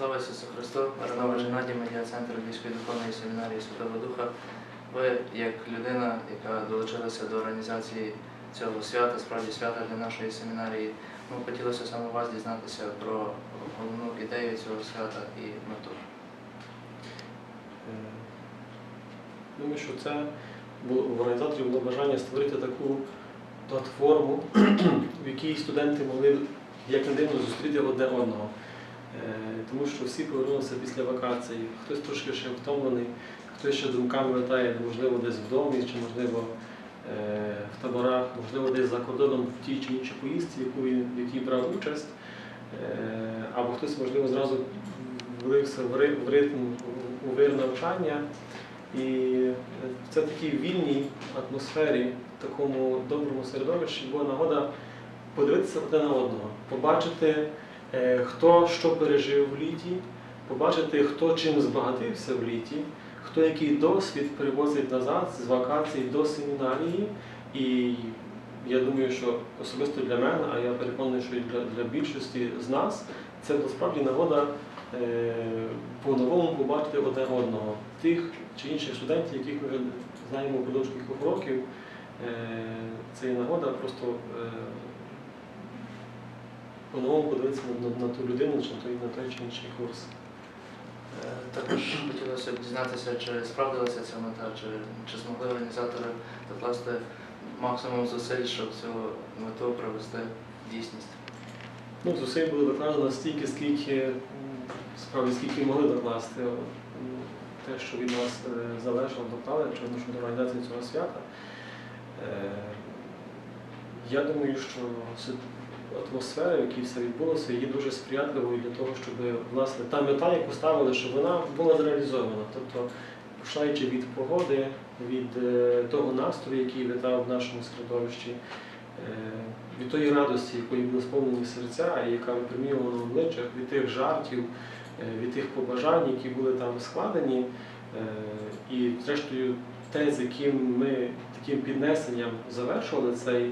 Слава Ісусу Христу, Баранова Геннадій, медіа-центр Львівської духовної семінарії Святого Духа. Ви, як людина, яка долучилася до організації цього свята, справді свята для нашої семінарії, ну, хотілося саме вас дізнатися про головну ідею цього свята і мету. Е, Думаю, що це було в організаторів було бажання створити таку платформу, в якій студенти могли як не дивно зустріти одне одного. Тому що всі повернулися після вакацій, хтось трошки ще втомлений, хтось ще думками летає, можливо, десь в домі, чи можливо е, в таборах, можливо, десь за кордоном в тій чи іншій поїздці, в якій брав участь. Е, Або хтось, можливо, зразу влився в ри- в ритм, у вир навчання. І е, це такій вільній атмосфері, такому доброму середовищі була нагода подивитися одне на одного, побачити, хто що пережив в літі, побачити, хто чим збагатився в літі, хто який досвід привозить назад з вакацій до семінарії. І я думаю, що особисто для мене, а я переконаний, що і для, для більшості з нас, це насправді нагода е, по-новому побачити одне одного, тих чи інших студентів, яких ми вже знаємо впродовж кількох років. Е, Це є нагода просто е, по-новому подивитися на, на, на ту людину чи на той, на той чи інший курс. Е, Також хотілося б дізнатися, чи справдилася ця мета, чи, чи змогли організатори докласти максимум зусиль, щоб цю мету привести в дійсність. Ну, зусиль було докладено настільки, скільки справді скільки могли докласти. Те, що від нас е, залежало, доклали чи щодо організації цього свята. Я думаю, що атмосфера, в якій все відбулося, є дуже сприятливою для того, щоб власне та мета, яку ставили, щоб вона була зреалізована. Тобто, починаючи від погоди, від е, того настрою, який витав в нашому середовищі, е, від тої радості, якої були сповнені серця, і яка випромінювала на обличчях, від тих жартів, е, від тих побажань, які були там складені. І, зрештою, те, з яким ми таким піднесенням завершували цей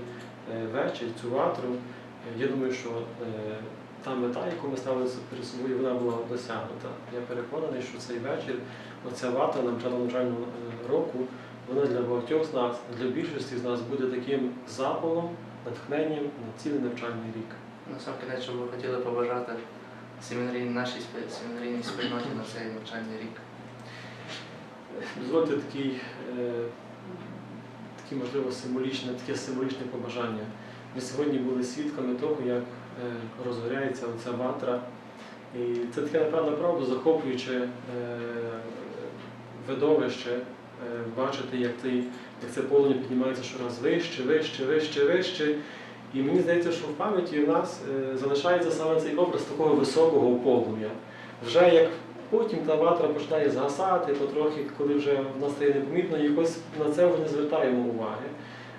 вечір, цю ватру, е, я думаю, що е, та мета, яку ми ставили перед собою, вона була досягнута. Я переконаний, що цей вечір, оця вата на початку навчального е, року, вона для багатьох з нас, для більшості з нас буде таким запалом, натхненням на цілий навчальний рік. На сам кінець, що ви хотіли побажати семінарійній нашій семінарійній спільноті на цей навчальний рік. Дозвольте такий, е, такі, можливо, символічне, таке символічне побажання. Ми сьогодні були свідками того, як е, розгоряється оця ватра. І це таке, напевно, правда, захоплююче е, видовище, е, бачити, як, цей, як це полум'я піднімається щораз вище, вище, вище, вище. І мені здається, що в пам'яті в нас залишається саме цей образ такого високого полум'я. Вже як Потім та ватра починає згасати потрохи, коли вже в нас стає непомітно, якось на це вже не звертаємо уваги.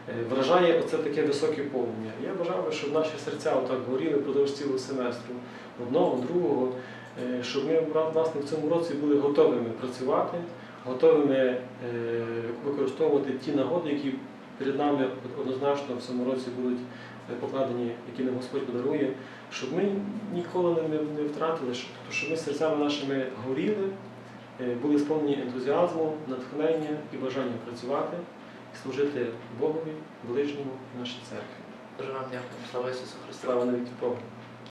Е, Вражає оце таке високе полум'я. Я бажав би, щоб наші серця отак горіли впродовж цілого семестру, одного, другого, е, щоб ми власне в цьому році були готовими працювати, готовими е, використовувати ті нагоди, які перед нами однозначно в цьому році будуть е, покладені, які нам Господь подарує щоб ми ніколи не, втратили, щоб, ми серцями нашими горіли, е, були сповнені ентузіазму, натхнення і бажання працювати, і служити Богові, ближньому, нашій церкві. Дуже вам дякую. Слава Ісусу Христу. Слава навіть Богу.